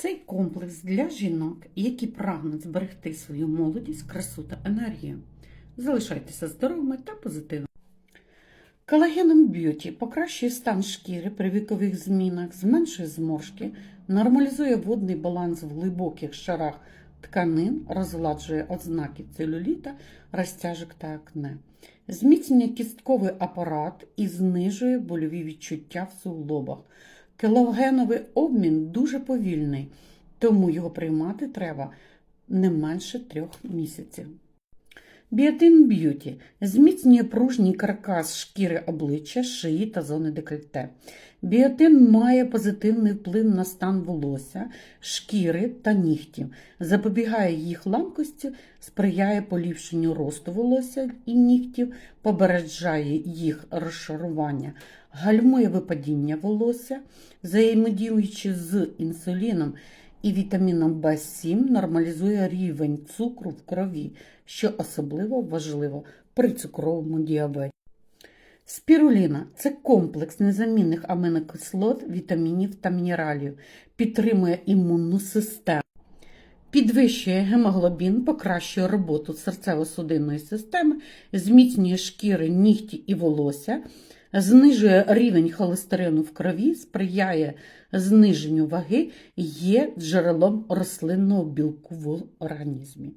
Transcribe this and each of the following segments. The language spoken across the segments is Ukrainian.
Цей комплекс для жінок, які прагнуть зберегти свою молодість, красу та енергію. Залишайтеся здоровими та позитивними. Колагеном б'юті покращує стан шкіри при вікових змінах, зменшує зморшки, нормалізує водний баланс в глибоких шарах тканин, розладжує ознаки целюліта, розтяжок та акне, зміцнює кістковий апарат і знижує больові відчуття в суглобах. Колагеновий обмін дуже повільний, тому його приймати треба не менше трьох місяців. Біотин б'юті зміцнює пружній каркас шкіри обличчя, шиї та зони декольте. Біотин має позитивний вплив на стан волосся, шкіри та нігтів, запобігає їх ламкості, сприяє поліпшенню росту волосся і нігтів, попереджає їх розшарування, гальмує випадіння волосся, взаємодіючи з інсуліном і вітаміном В7 нормалізує рівень цукру в крові, що особливо важливо при цукровому діабеті. Спіруліна це комплекс незамінних амінокислот, вітамінів та мінералів, підтримує імунну систему, підвищує гемоглобін, покращує роботу серцево-судинної системи, зміцнює шкіри, нігті і волосся, знижує рівень холестерину в крові, сприяє зниженню ваги, є джерелом рослинного білку в організмі.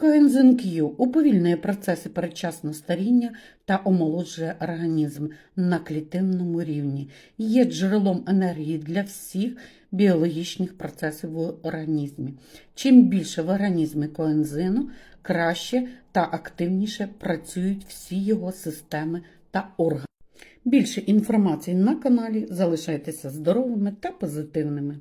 Коензин Q уповільнює процеси передчасного старіння та омолоджує організм на клітинному рівні, є джерелом енергії для всіх біологічних процесів в організмі. Чим більше в організмі коензину, краще та активніше працюють всі його системи та органи. Більше інформації на каналі. Залишайтеся здоровими та позитивними.